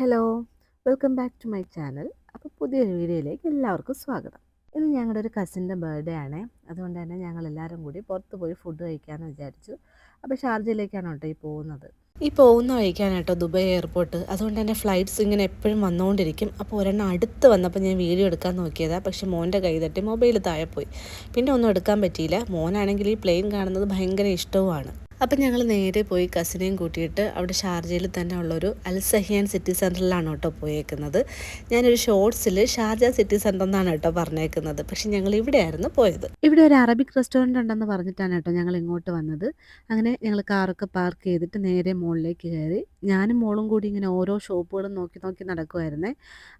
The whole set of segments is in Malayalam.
Hello welcome back to my channel. അപ്പോൾ പുതിയൊരു വീഡിയോയിലേക്ക് എല്ലാവർക്കും സ്വാഗതം. ഇന്ന് ഞങ്ങളുടെ ഒരു കസിന്റെ ബർത്ത്ഡേ ആണ്. അതുകൊണ്ട് തന്നെ ഞങ്ങൾ എല്ലാവരും കൂടി പുറത്ത് പോയി ഫുഡ് കഴിക്കാമെന്ന് വിചാരിച്ചു. അപ്പോൾ ഷാർജയിലേക്കാണ് കേട്ടോ ഈ പോകുന്നത്. ഈ പോകുന്ന വഴിക്കാണ് കേട്ടോ ദുബായ് എയർപോർട്ട് അതുകൊണ്ട് തന്നെ ഫ്ലൈറ്റ്സ് ഇങ്ങനെ എപ്പോഴും വന്നുകൊണ്ടിരിക്കും അപ്പോൾ ഒരെണ്ണം അടുത്ത് വന്നപ്പോൾ ഞാൻ വീഡിയോ എടുക്കാൻ നോക്കിയതാണ് പക്ഷെ മോന്റെ കൈ തട്ടി മൊബൈൽ താഴെ പോയി. പിന്നെ ഒന്നും എടുക്കാൻ പറ്റിയില്ല. മോനാണെങ്കിൽ ഈ പ്ലെയിൻ കാണുന്നത് ഭയങ്കര ഇഷ്ടവുമാണ്. അപ്പം ഞങ്ങൾ നേരെ പോയി കസിനെയും കൂട്ടിയിട്ട് അവിടെ ഷാർജയിൽ തന്നെ ഉള്ളൊരു അൽ സഹിയാൻ സിറ്റി സെന്ററിലാണ് കേട്ടോ പോയേക്കുന്നത്. ഞാനൊരു ഷോർട്സിൽ ഷാർജ സിറ്റി സെന്റർ എന്നാണ് കേട്ടോ പറഞ്ഞേക്കുന്നത്. പക്ഷെ ഞങ്ങൾ ഇവിടെയായിരുന്നു പോയത്. ഇവിടെ ഒരു അറബിക് റെസ്റ്റോറന്റ് ഉണ്ടെന്ന് പറഞ്ഞിട്ടാണ് കേട്ടോ ഞങ്ങൾ ഇങ്ങോട്ട് വന്നത്. അങ്ങനെ ഞങ്ങൾ കാറൊക്കെ പാർക്ക് ചെയ്തിട്ട് നേരെ മുകളിലേക്ക് കയറി. ഞാനും മോളും കൂടി ഇങ്ങനെ ഓരോ ഷോപ്പുകളും നോക്കി നോക്കി നടക്കുമായിരുന്നേ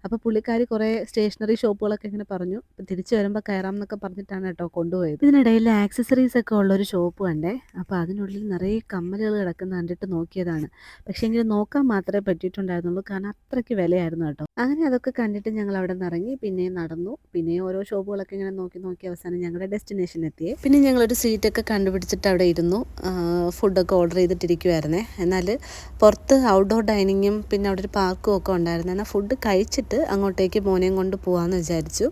അപ്പോൾ പുള്ളിക്കാരി കുറേ സ്റ്റേഷനറി ഷോപ്പുകളൊക്കെ ഇങ്ങനെ പറഞ്ഞു. തിരിച്ചു വരുമ്പോൾ കയറാം എന്നൊക്കെ പറഞ്ഞിട്ടാണ് കേട്ടോ കൊണ്ടുപോയത്. ഇതിനിടയിൽ ആക്സസറീസ് ഒക്കെ ഉള്ളൊരു ഷോപ്പ് കണ്ടേ. അപ്പോൾ അതിനുള്ളിൽ നിറയെ കമ്മലുകൾ കിടക്കുന്ന കണ്ടിട്ട് നോക്കിയതാണ്. പക്ഷേ എങ്കിലും നോക്കാൻ മാത്രമേ പറ്റിയിട്ടുണ്ടായിരുന്നുള്ളൂ. കാരണം അത്രയ്ക്ക് വിലയായിരുന്നു കേട്ടോ. അങ്ങനെ അതൊക്കെ കണ്ടിട്ട് ഞങ്ങൾ അവിടെ നിന്ന് ഇറങ്ങി പിന്നെ നടന്നു. പിന്നെ ഓരോ ഷോപ്പുകളൊക്കെ ഇങ്ങനെ നോക്കി നോക്കി അവസാനം ഞങ്ങളുടെ ഡെസ്റ്റിനേഷൻ എത്തിയേ പിന്നെ ഞങ്ങളൊരു സീറ്റൊക്കെ കണ്ടുപിടിച്ചിട്ട് അവിടെ ഇരുന്നു. ഫുഡൊക്കെ ഓർഡർ ചെയ്തിട്ടിരിക്കുമായിരുന്നേ എന്നാൽ പുറത്ത് ഔട്ട്ഡോർ ഡൈനിങ്ങും പിന്നെ അവിടെ ഒരു പാർക്കും ഒക്കെ ഉണ്ടായിരുന്നു. എന്നാൽ ഫുഡ് കഴിച്ചിട്ട് അങ്ങോട്ടേക്ക് മോനെയും കൊണ്ട് പോകാമെന്ന് വിചാരിച്ചു.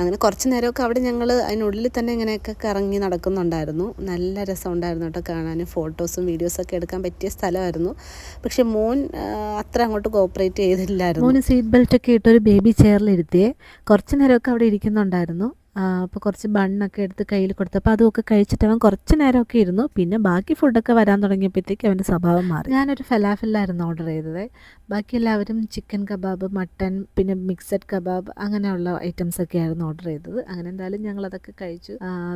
അങ്ങനെ കുറച്ച് നേരമൊക്കെ അവിടെ ഞങ്ങൾ അതിനുള്ളിൽ തന്നെ ഇങ്ങനെയൊക്കെ കറങ്ങി നടക്കുന്നുണ്ടായിരുന്നു. നല്ല രസമുണ്ടായിരുന്നു കേട്ടോ കാണാനും ഫോട്ടോസും വീഡിയോസൊക്കെ എടുക്കാൻ പറ്റിയ സ്ഥലമായിരുന്നു. പക്ഷെ മോൻ അത്ര അങ്ങോട്ട് കോപ്പറേറ്റ് ചെയ്തില്ലായിരുന്നു. മോന് സീറ്റ് ബെൽറ്റ് ഒക്കെ ഇട്ടൊരു ബേബി ചെയറിലിരുത്തിയേ കുറച്ച് നേരമൊക്കെ അവിടെ ഇരിക്കുന്നുണ്ടായിരുന്നു. അപ്പോൾ കുറച്ച് ബണ്ണൊക്കെ എടുത്ത് കയ്യിൽ കൊടുത്തു. അപ്പോൾ അതൊക്കെ കഴിച്ചിട്ട് അവൻ കുറച്ച് നേരമൊക്കെ ഇരുന്നു. പിന്നെ ബാക്കി ഫുഡൊക്കെ വരാൻ തുടങ്ങിയപ്പോഴത്തേക്ക് അവന്റെ സ്വഭാവം മാറി. ഞാനൊരു ഫലാഫിലായിരുന്നു ഓർഡർ ചെയ്തത്. ബാക്കി എല്ലാവരും ചിക്കൻ കബാബ് മട്ടൻ പിന്നെ മിക്സഡ് കബാബ് അങ്ങനെയുള്ള ഐറ്റംസ് ഒക്കെ ആയിരുന്നു ഓർഡർ ചെയ്തത്. അങ്ങനെ എന്തായാലും ഞങ്ങൾ അതൊക്കെ കഴിച്ചു.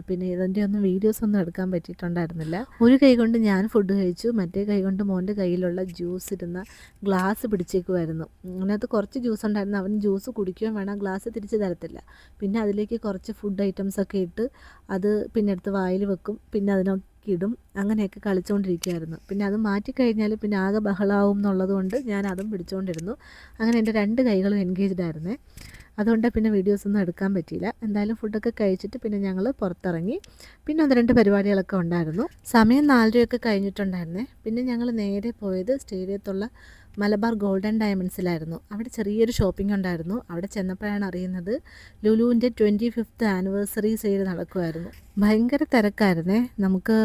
പിന്നെ ഇതിന്റെ ഒന്നും വീഡിയോസ് ഒന്നും എടുക്കാൻ പറ്റിയിട്ടുണ്ടായിരുന്നില്ല. ഒരു കൈ കൊണ്ട് ഞാൻ ഫുഡ് കഴിച്ചു. മറ്റേ കൈ കൊണ്ട് മോന്റെ കയ്യിലുള്ള ജ്യൂസ് ഇരുന്ന ഗ്ലാസ് പിടിച്ചേക്കുമായിരുന്നു അതിനകത്ത് കുറച്ച് ജ്യൂസ് ഉണ്ടായിരുന്നു. അവൻ ജ്യൂസ് കുടിക്കുകയും വേണം. ഗ്ലാസ് തിരിച്ച് തരത്തില്ല. പിന്നെ അതിലേക്ക് കുറച്ച് ഫുഡ് ഐറ്റംസ് ഒക്കെ ഇട്ട് അത് പിന്നെ എടുത്ത് വായിൽ വെക്കും. പിന്നെ അതിനൊക്കെ ഇടും. അങ്ങനെയൊക്കെ കളിച്ചുകൊണ്ടിരിക്കുകയായിരുന്നു പിന്നെ അത് മാറ്റിക്കഴിഞ്ഞാൽ പിന്നെ ആകെ ബഹളാവും എന്നുള്ളത് കൊണ്ട് ഞാൻ അതും പിടിച്ചുകൊണ്ടിരുന്നു അങ്ങനെ എന്റെ രണ്ട് കൈകളും എൻഗേജ്ഡ് ആയിരുന്നേ. അതുകൊണ്ട് പിന്നെ വീഡിയോസൊന്നും എടുക്കാൻ പറ്റിയില്ല. എന്തായാലും ഫുഡൊക്കെ കഴിച്ചിട്ട് പിന്നെ ഞങ്ങൾ പുറത്തിറങ്ങി. പിന്നെ ഒന്ന് രണ്ട് പരിപാടികളൊക്കെ ഉണ്ടായിരുന്നു. സമയം നാലരയൊക്കെ കഴിഞ്ഞിട്ടുണ്ടായിരുന്നേ. പിന്നെ ഞങ്ങൾ നേരെ പോയത് സ്റ്റേഡിയത്തുള്ള മലബാർ ഗോൾഡൻ ഡയമണ്ട്സിലായിരുന്നു. അവിടെ ചെറിയൊരു ഷോപ്പിംഗ് ഉണ്ടായിരുന്നു. അവിടെ ചെന്നപ്പോഴാണ് അറിയുന്നത് ലുലുവിന്റെ ട്വന്റി ഫിഫ്ത്ത് ആനിവേഴ്സറി സെയിൽ നടക്കുമായിരുന്നു ഭയങ്കര തിരക്കായിരുന്നേ. നമുക്ക്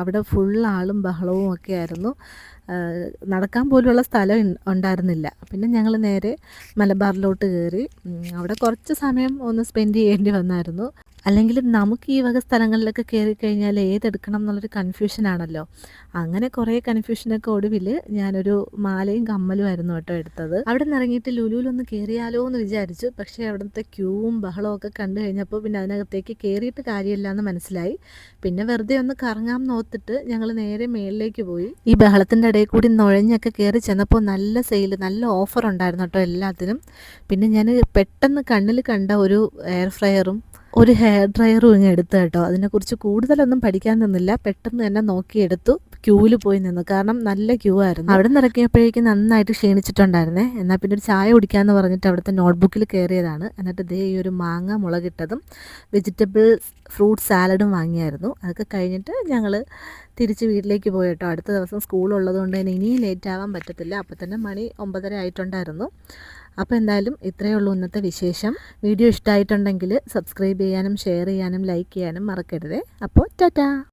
അവിടെ ഫുൾ ആളും ബഹളവും ഒക്കെ ആയിരുന്നു. നടക്കാൻ പോലുള്ള സ്ഥലം ഉണ്ടായിരുന്നില്ല. പിന്നെ ഞങ്ങൾ നേരെ മലബാറിലോട്ട് കയറി. അവിടെ കുറച്ച് സമയം ഒന്ന് സ്പെൻഡ് ചെയ്യേണ്ടി വന്നായിരുന്നു. അല്ലെങ്കിൽ നമുക്ക് ഈ വക സ്ഥലങ്ങളിലൊക്കെ കയറി കഴിഞ്ഞാൽ ഏതെടുക്കണം എന്നുള്ളൊരു കൺഫ്യൂഷനാണല്ലോ അങ്ങനെ കുറേ കൺഫ്യൂഷനൊക്കെ ഒടുവിൽ ഞാനൊരു മാലയും കമ്മലും ആയിരുന്നു കേട്ടോ എടുത്തത്. അവിടെ നിന്ന് ഇറങ്ങിയിട്ട് ലുലുവിലൊന്ന് കയറിയാലോ എന്ന് വിചാരിച്ചു. പക്ഷേ അവിടുത്തെ ക്യൂവും ബഹളവും ഒക്കെ കണ്ടു കഴിഞ്ഞപ്പോൾ പിന്നെ അതിനകത്തേക്ക് കയറിയിട്ട് കാര്യമില്ല എന്ന് മനസ്സിലായി. പിന്നെ വെറുതെ ഒന്ന് കറങ്ങാം നോത്തിട്ട് ഞങ്ങൾ നേരെ മേളിലേക്ക് പോയി. ഈ ബഹളത്തിന്റെ ഇടയിൽ കൂടി നുഴഞ്ഞൊക്കെ കയറി ചെന്നപ്പോൾ നല്ല സെയിൽ നല്ല ഓഫർ ഉണ്ടായിരുന്നു കേട്ടോ എല്ലാത്തിനും. പിന്നെ ഞാൻ പെട്ടെന്ന് കണ്ണിൽ കണ്ട ഒരു എയർ ഫ്രയറും ഒരു ഹെയർ ഡ്രയറും ഇങ്ങനെ എടുത്തു കേട്ടോ. അതിനെക്കുറിച്ച് കൂടുതലൊന്നും പഠിക്കാൻ നിന്നില്ല. പെട്ടെന്ന് തന്നെ നോക്കിയെടുത്തു. ക്യൂവിൽ പോയി നിന്നു. കാരണം നല്ല ക്യൂ ആയിരുന്നു. അവിടെ നിന്ന് ഇറക്കിയപ്പോഴേക്കും നന്നായിട്ട് ക്ഷീണിച്ചിട്ടുണ്ടായിരുന്നേ. എന്നാൽ പിന്നെ ഒരു ചായ കുടിക്കാമെന്ന് പറഞ്ഞിട്ട് അവിടുത്തെ നോട്ട്ബുക്കിൽ കയറിയതാണ്. എന്നിട്ട് ദേ ഈ ഒരു മാങ്ങ മുളകിട്ടതും വെജിറ്റബിൾ ഫ്രൂട്ട് സാലഡും വാങ്ങിയായിരുന്നു. അതൊക്കെ കഴിഞ്ഞിട്ട് ഞങ്ങൾ തിരിച്ച് വീട്ടിലേക്ക് പോയി കേട്ടോ. അടുത്ത ദിവസം സ്കൂളുള്ളത് കൊണ്ട് തന്നെ ഇനിയും ലേറ്റ് ആവാൻ പറ്റത്തില്ല. അപ്പോൾ തന്നെ മണി ഒമ്പതര ആയിട്ടുണ്ടായിരുന്നു. അപ്പോൾ എന്തായാലും ഇത്രയേ ഉള്ളൂ ഇന്നത്തെ വിശേഷം. വീഡിയോ ഇഷ്ടമായിട്ടുണ്ടെങ്കിൽ സബ്സ്ക്രൈബ് ചെയ്യാനും ഷെയർ ചെയ്യാനും ലൈക്ക് ചെയ്യാനും മറക്കരുത്. അപ്പോൾ ടാറ്റാ.